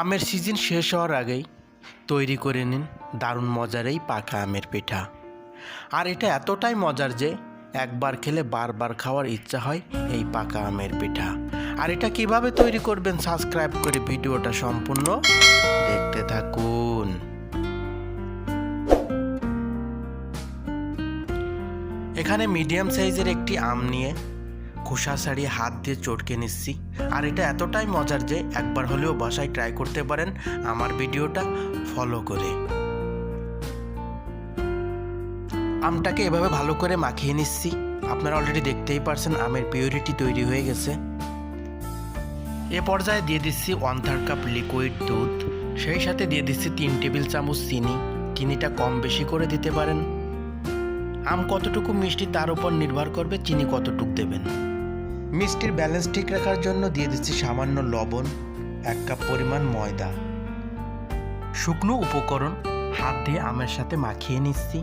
আমের সিজন শেষ হওয়ার আগেই তৈরি করে নিন দারুণ মজার এই পাকা আমের পিঠা। আর এটা এতটাই মজার যে একবার খেলে বারবার খাওয়ার ইচ্ছা হয় এই পাকা আমের পিঠা। আর এটা কীভাবে তৈরি করবেন সাবস্ক্রাইব করে ভিডিওটা সম্পূর্ণ দেখতে থাকুন। এখানে মিডিয়াম সাইজের একটি আম নিয়ে খোসা ছাড়িয়ে হাত দিয়ে চটকে নিচ্ছি। আর এটা এতটাই মজার যে একবার হলেও বাসায় ট্রাই করতে পারেন আমার ভিডিওটা ফলো করে। আমটাকে এভাবে ভালো করে মাখিয়ে নিচ্ছি। আপনারা অলরেডি দেখতেই পারছেন আমের পিউরিটি তৈরি হয়ে গেছে। এ পর্যায়ে দিয়ে দিচ্ছি ওয়ান থার্ড কাপ লিকুইড দুধ। সেই সাথে দিয়ে দিচ্ছি তিন টেবিল চামচ চিনি। চিনিটা কম বেশি করে দিতে পারেন। আম কতটুকু মিষ্টি তার উপর নির্ভর করবে চিনি কতটুকু দেবেন। মিষ্টির ব্যালেন্স ঠিক রাখার জন্য দিয়ে দিচ্ছি সামান্য লবণ, এক কাপ পরিমাণ ময়দা। শুকনো উপকরণ হাত দিয়ে আমের সাথে মাখিয়ে নিচ্ছি।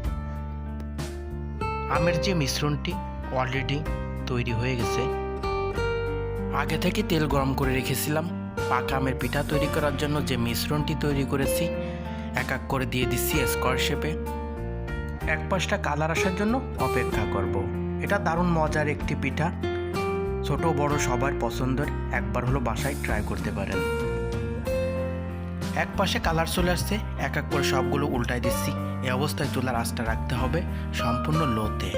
আমের যে মিশ্রণটি অলরেডি তৈরি হয়ে গেছে। আগে থেকে তেল গরম করে রেখেছিলাম। পাকা আমের পিঠা তৈরি করার জন্য যে মিশ্রণটি তৈরি করেছি, এক এক করে দিয়ে দিচ্ছি স্কোয়ার শেপে এক পাশটা কালার আসার জন্য অপেক্ষা করব। এটা দারুণ মজার একটি পিঠা। ছোট বড় সবার পছন্দের একবার হলো বাসায় ট্রাই করতে পারেন। এক পাশে কালার চলে আসছে, এক এক করে সবগুলো উল্টাই দিচ্ছি। এই অবস্থায় চুলার আঁচটা রাখতে হবে সম্পূর্ণ লোতে।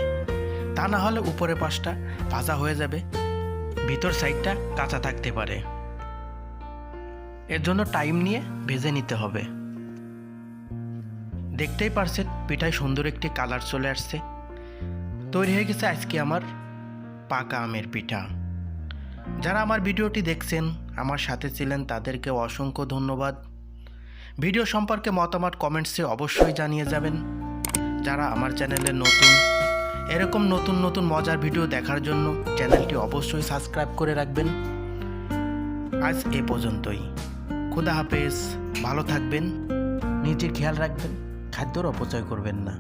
তা না হলে উপরে পাশটা ভাজা হয়ে যাবে, ভিতর সাইডটা কাঁচা থাকতে পারে। এর জন্য টাইম নিয়ে ভেজে নিতে হবে। দেখতেই পারছেন পিঠায় সুন্দর একটি কালার চলে আসছে। তৈরি হয়ে গেছে আজকে আমার পাকা আমের পিঠা। যারা আমার ভিডিওটি দেখছেন, আমার সাথে ছিলেন তাদেরকে অসংখ্য ধন্যবাদ। ভিডিও সম্পর্কে মতামত কমেন্টসে অবশ্যই জানিয়ে যাবেন। যারা আমার চ্যানেলে নতুন, এরকম নতুন নতুন মজার ভিডিও দেখার জন্য চ্যানেলটি অবশ্যই সাবস্ক্রাইব করে রাখবেন। আজ এ পর্যন্তই। খুদা হাফেজ, ভালো থাকবেন। নিজের খেয়াল রাখবেন, খাদ্যর অপচয় করবেন না।